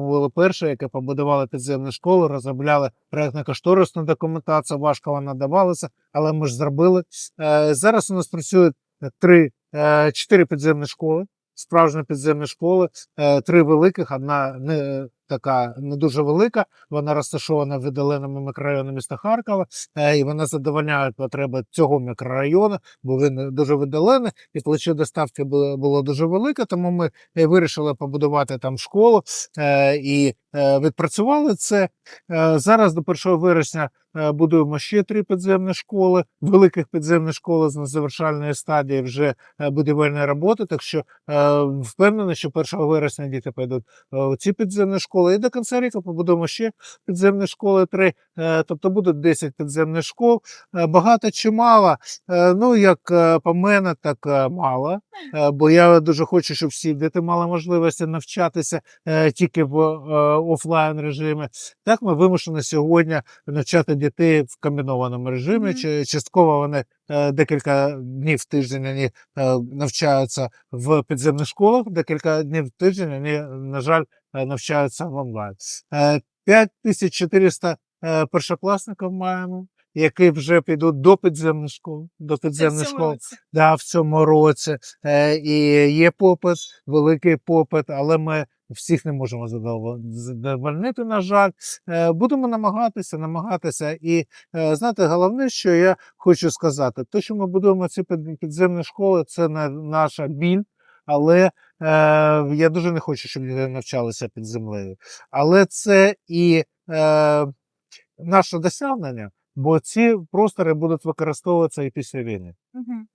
були перші, які побудували підземну школу, розробляли проєктно-кошторисну документацію, важко вона давалася, але ми ж зробили. Е, Зараз у нас працюють три, е, чотири підземні школи, справжні підземні школи, е, три великих, одна така не дуже велика. Вона розташована в віддаленому мікрорайоні міста Харкова, е, і вона задовольняє потреби цього мікрорайону, бо він дуже віддалений, і плече доставки було, дуже велике, тому ми е, вирішили побудувати там школу е, і відпрацювали це. Зараз до 1 вересня будуємо ще три підземні школи, великих підземних школи з завершальної стадії вже будівельної роботи. Так що впевнений, що 1 вересня діти підуть е, у ці підземні школи. І до кінця року побудуємо ще підземні школи три. Е, Тобто буде 10 підземних школ. Е, Багато чи мало. Е, Ну, як по мене, так мало. Бо я дуже хочу, щоб всі діти мали можливості навчатися тільки в офлайн режимі. Так ми вимушені сьогодні навчати дітей в комбінованому режимі. Частково вони декілька днів в тиждень вони е, навчаються в підземних школах, декілька днів в тиждень вони, на жаль, е, навчаються в онлайн. Е, 5400 е, першокласників маємо, які вже підуть до підземних школ, до підземних школ да, в цьому році. Е, і є попит, великий попит, але ми всіх не можемо задовол- задовольнити, на жаль. Е, будемо намагатися, намагатися. І е, знаєте, головне, що я хочу сказати, те, що ми будуємо ці під- підземні школи, це наша біль. Але е, я дуже не хочу, щоб діти навчалися під землею. Але це і е, наше досягнення, бо ці простори будуть використовуватися і після війни. Мгм.